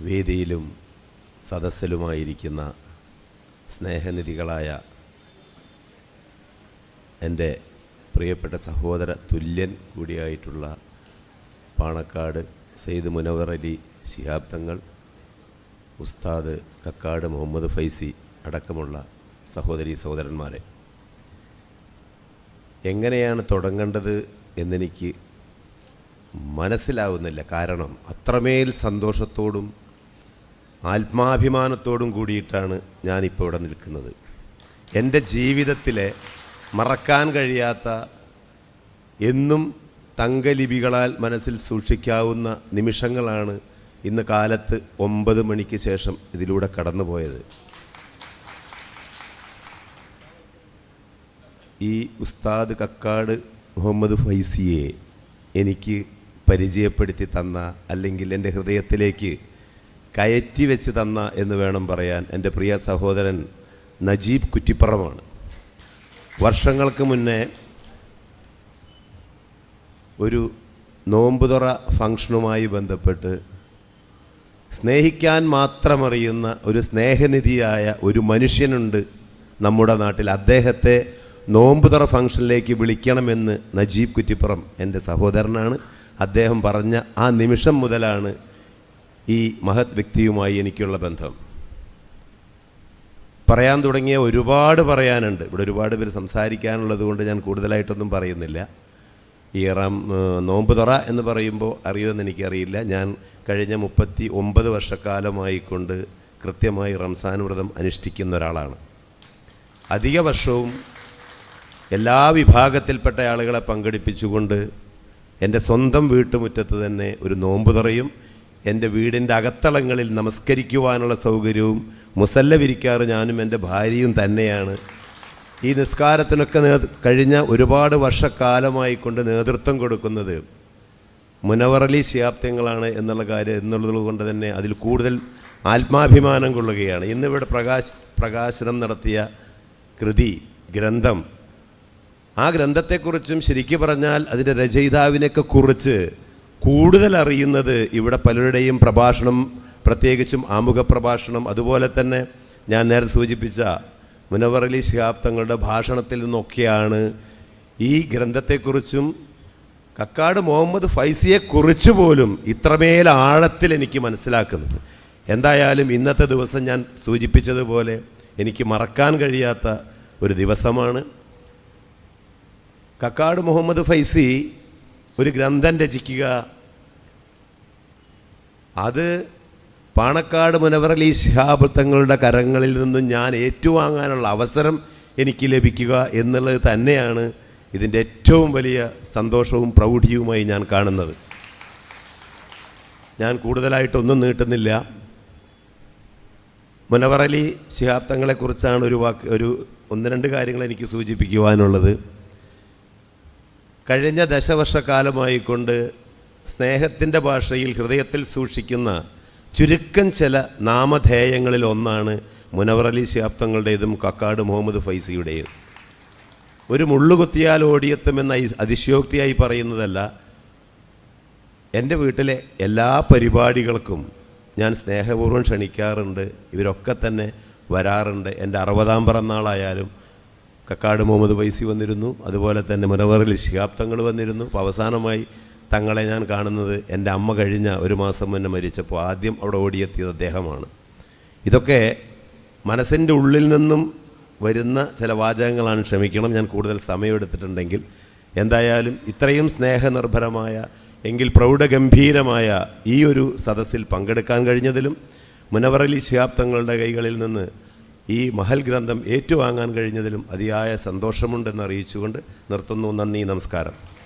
വേദിയിലും സദസ്സിലുമായിരിക്കുന്ന സ്നേഹനിധികളായ എന്റെ പ്രിയപ്പെട്ട സഹോദര തുല്യൻ കൂടിയായിട്ടുള്ള പാണക്കാട് സെയ്ദ് മുനവർ അലി ശിഹാബ് തങ്ങൾ ഉസ്താദ് കക്കാട് മുഹമ്മദ് ഫൈസി അടക്കമുള്ള സഹോദരി സഹോദരന്മാരെ. എങ്ങനെയാണ് തുടങ്ങേണ്ടത് എന്നെനിക്ക് മനസ്സിലാവുന്നില്ല. കാരണം അത്രമേൽ സന്തോഷത്തോടും ആത്മാഭിമാനത്തോടും കൂടിയിട്ടാണ് ഞാനിപ്പോൾ ഇവിടെ നിൽക്കുന്നത്. എന്റെ ജീവിതത്തിലെ മറക്കാൻ കഴിയാത്ത എന്നും തങ്കലിപികളാൽ മനസ്സിൽ സൂക്ഷിക്കാവുന്ന നിമിഷങ്ങളാണ് ഇന്ന് കാലത്ത് ഒമ്പത് മണിക്ക് ശേഷം ഇതിലൂടെ കടന്നുപോയത്. ഈ ഉസ്താദ് കക്കാട് മുഹമ്മദ് ഫൈസിയെ എനിക്ക് പരിചയപ്പെടുത്തി തന്ന അല്ലെങ്കിൽ എന്റെ ഹൃദയത്തിലേക്ക് കയറ്റി വെച്ച് തന്ന എന്ന് വേണം പറയാൻ എന്റെ പ്രിയ സഹോദരൻ നജീബ് കുറ്റിപ്പുറമാണ്. വർഷങ്ങൾക്ക് മുന്നേ ഒരു നോമ്പുതുറ ഫങ്ഷനുമായി ബന്ധപ്പെട്ട് സ്നേഹിക്കാൻ മാത്രമറിയുന്ന ഒരു സ്നേഹനിധിയായ ഒരു മനുഷ്യനുണ്ട് നമ്മുടെ നാട്ടിൽ. അദ്ദേഹത്തെ നോമ്പുതുറ ഫംഗ്ഷനിലേക്ക് വിളിക്കണമെന്ന് നജീബ് കുറ്റിപ്പുറം എന്റെ സഹോദരനാണ്. അദ്ദേഹം പറഞ്ഞ ആ നിമിഷം മുതലാണ് ഈ മഹത് വ്യക്തിയുമായി എനിക്കുള്ള ബന്ധം. പറയാൻ തുടങ്ങിയ ഒരുപാട് പറയാനുണ്ട്. ഇവിടെ ഒരുപാട് പേര് സംസാരിക്കാനുള്ളത് കൊണ്ട് ഞാൻ കൂടുതലായിട്ടൊന്നും പറയുന്നില്ല. ഈ റം നോമ്പ് തുറ എന്ന് പറയുമ്പോൾ അറിയുമെന്ന് എനിക്കറിയില്ല. ഞാൻ കഴിഞ്ഞ മുപ്പത്തി ഒമ്പത് വർഷക്കാലമായിക്കൊണ്ട് കൃത്യമായി റംസാൻ വ്രതം അനുഷ്ഠിക്കുന്ന ഒരാളാണ്. അധിക വർഷവും എല്ലാ വിഭാഗത്തിൽപ്പെട്ട ആളുകളെ പങ്കെടുപ്പിച്ചുകൊണ്ട് എന്റെ സ്വന്തം വീട്ടുമുറ്റത്ത് തന്നെ ഒരു നോമ്പ് തുറയും എന്റെ വീടിന്റെ അകത്തളങ്ങളിൽ നമസ്കരിക്കുവാനുള്ള സൗകര്യവും മുസല്ല വിരിക്കാറ് ഞാനും എന്റെ ഭാര്യയും തന്നെയാണ്. ഈ നിസ്കാരത്തിനൊക്കെ നേ കഴിഞ്ഞ ഒരുപാട് വർഷക്കാലമായി കൊണ്ട് നേതൃത്വം കൊടുക്കുന്നത് മുനവറലി ശിയാബ്ദങ്ങളാണ് എന്നുള്ള കാര്യം എന്നുള്ളത് കൊണ്ട് തന്നെ അതിൽ കൂടുതൽ ആത്മാഭിമാനം കൊള്ളുകയാണ്. ഇന്നിവിടെ പ്രകാശ് പ്രകാശനം നടത്തിയ കൃതി ഗ്രന്ഥം. ആ ഗ്രന്ഥത്തെക്കുറിച്ചും ശരിക്കു പറഞ്ഞാൽ അതിന്റെ രചയിതാവിനെയൊക്കെ കുറിച്ച് കൂടുതൽ അറിയുന്നത് ഇവിടെ പലരുടെയും പ്രഭാഷണം പ്രത്യേകിച്ചും ആമുഖ പ്രഭാഷണം. അതുപോലെ തന്നെ ഞാൻ നേരത്തെ സൂചിപ്പിച്ച മുനവർ അലി ശിഹാബ് തങ്ങളുടെ ഭാഷണത്തിൽ നിന്നൊക്കെയാണ് ഈ ഗ്രന്ഥത്തെക്കുറിച്ചും കക്കാട് മുഹമ്മദ് ഫൈസിയെക്കുറിച്ച് പോലും ഇത്രമേൽ ആഴത്തിൽ എനിക്ക് മനസ്സിലാക്കുന്നത്. എന്തായാലും ഇന്നത്തെ ദിവസം ഞാൻ സൂചിപ്പിച്ചതുപോലെ എനിക്ക് മറക്കാൻ കഴിയാത്ത ഒരു ദിവസമാണ്. കക്കാട് മുഹമ്മദ് ഫൈസി ഒരു ഗ്രന്ഥം രചിക്കുക. അത് പാണക്കാട് മുനവറലി ശിഹാബ് തങ്ങളുടെ കരങ്ങളിൽ നിന്നും ഞാൻ ഏറ്റുവാങ്ങാനുള്ള അവസരം എനിക്ക് ലഭിക്കുക എന്നുള്ളത് തന്നെയാണ് ഇതിന്റെ ഏറ്റവും വലിയ സന്തോഷവും പ്രൗഢിയുമായി ഞാൻ കാണുന്നത്. ഞാൻ കൂടുതലായിട്ടൊന്നും നീട്ടുന്നില്ല. മുനവറലി ശിഹാബ് തങ്ങളെക്കുറിച്ചാണ് ഒരു വാക്ക് ഒരു ഒന്ന് രണ്ട് കാര്യങ്ങൾ എനിക്ക് സൂചിപ്പിക്കുവാനുള്ളത്. കഴിഞ്ഞ ദശവർഷക്കാലമായി കൊണ്ട് സ്നേഹത്തിന്റെ ഭാഷയിൽ ഹൃദയത്തിൽ സൂക്ഷിക്കുന്ന ചുരുക്കം ചില നാമധേയങ്ങളിൽ ഒന്നാണ് മുനവർ അലി ശാബ്ദങ്ങളുടേതും കക്കാട് മുഹമ്മദ് ഫൈസിയുടേതും. ഒരു മുള്ളുകുത്തിയാൽ ഓടിയെത്തുമെന്ന അതിശയോക്തിയായി പറയുന്നതല്ല എന്റെ വീട്ടിലെ എല്ലാ പരിപാടികൾക്കും ഞാൻ സ്നേഹപൂർവം ക്ഷണിക്കാറുണ്ട് ഇവരൊക്കെ തന്നെ വരാറുണ്ട്. എന്റെ അറുപതാം പിറന്നാളായാലും കക്കാട് മുഹമ്മദ് വൈസി വന്നിരുന്നു. അതുപോലെ തന്നെ മുനവറിൽ ശിഹാബ് തങ്ങൾ വന്നിരുന്നു. അപ്പോൾ അവസാനമായി തങ്ങളെ ഞാൻ കാണുന്നത് എന്റെ അമ്മ കഴിഞ്ഞ ഒരു മാസം മുന്നേ മരിച്ചപ്പോൾ ആദ്യം അവിടെ ഓടിയെത്തിയത് അദ്ദേഹമാണ്. ഇതൊക്കെ മനസ്സിന്റെ ഉള്ളിൽ നിന്നും വരുന്ന ചില വാചകങ്ങളാണ് ക്ഷമിക്കണം. ഞാൻ കൂടുതൽ സമയമെടുത്തിട്ടുണ്ടെങ്കിൽ എന്തായാലും ഇത്രയും സ്നേഹനിർഭരമായ എങ്കിൽ പ്രൗഢഗംഭീരമായ ഈ ഒരു സദസ്സിൽ പങ്കെടുക്കാൻ കഴിഞ്ഞതിലും മുനവറലി ശിഹാബ് തങ്ങളുടെ കൈകളിൽ നിന്ന് ഈ മഹൽ ഗ്രന്ഥം ഏറ്റുവാങ്ങാൻ കഴിഞ്ഞതിലും അതിയായ സന്തോഷമുണ്ടെന്ന് അറിയിച്ചുകൊണ്ട് നിർത്തുന്നു. നന്ദി നമസ്കാരം.